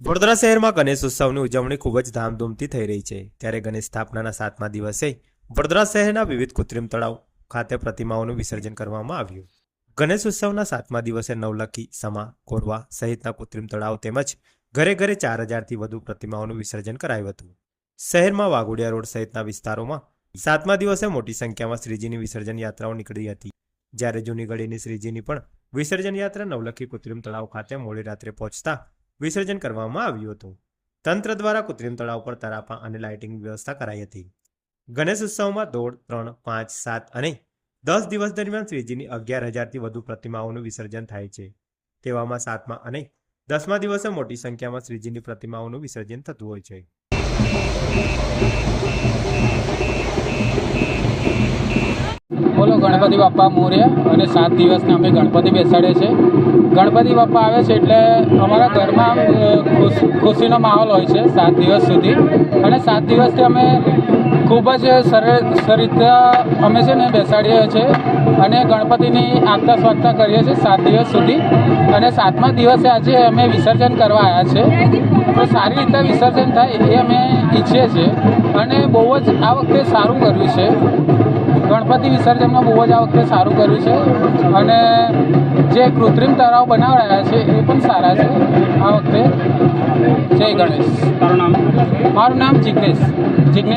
વડોદરા શહેરમાં ગણેશ ઉત્સવની ઉજવણી ખૂબ જ ધામધૂમથી થઈ રહી છે. ત્યારે ગણેશ સ્થાપનાના સાતમા દિવસે વડોદરા શહેરના વિવિધ કૃત્રિમ તળાવ ખાતે પ્રતિમાઓનું વિસર્જન કરવામાં આવ્યું. ગણેશ ઉત્સવના સાતમા દિવસે નવલખી, સમા, કોરવા સહિતના કૃત્રિમ તળાવ તેમજ ઘરે ઘરે ચાર હજારથી વધુ પ્રતિમાઓનું વિસર્જન કરાયું હતું. શહેરમાં વાઘોડિયા રોડ સહિતના વિસ્તારોમાં સાતમા દિવસે મોટી સંખ્યામાં શ્રીજીની વિસર્જન યાત્રાઓ નીકળી હતી. જ્યારે જૂની ગળીની શ્રીજીની પણ વિસર્જન યાત્રા નવલખી કૃત્રિમ તળાવ ખાતે મોડી રાત્રે પહોંચતા વિસર્જન કરવામાં આવ્યું હતું. તંત્ર દ્વારા કૃત્રિમ તળાવ પર તરાપા અને લાઇટિંગ વ્યવસ્થા કરાઈ હતી. ગણેશ ઉત્સવમાં દોઢ, ત્રણ, પાંચ, સાત અને દસ દિવસ દરમિયાન શ્રીજીની અગિયાર હજારથી વધુ પ્રતિમાઓનું વિસર્જન થાય છે. તેવામાં સાતમા અને દસમા દિવસે મોટી સંખ્યામાં શ્રીજીની પ્રતિમાઓનું વિસર્જન થતું હોય છે. ગણપતિ બાપ્પા મોર્ય અને સાત દિવસને અમે ગણપતિ બેસાડીએ છીએ. ગણપતિ બાપ્પા આવે છે એટલે અમારા ઘરમાં ખુશ, ખુશીનો માહોલ હોય છે સાત દિવસ સુધી. અને સાત દિવસથી અમે ખૂબ જ સરસ રીતે અમે છે ને બેસાડીએ છીએ અને ગણપતિની આગતા સ્વાગતા કરીએ છીએ સાત દિવસ સુધી. અને સાતમા દિવસે આજે અમે વિસર્જન કરવા આવ્યા છે સારી રીતે વિસર્જન થાય એ અમે ઈચ્છીએ છીએ. અને બહુ જ આ વખતે સારું કર્યું છે. ગણપતિ વિસર્જનમાં બહુ જ આ વખતે સારું કર્યું છે. અને જે કૃત્રિમ તળાવ બનાવડાયા છે એ પણ સારા છે આ વખતે. જય ગણેશ. મારું નામ જિજ્ઞેશ જિજ્ઞેશ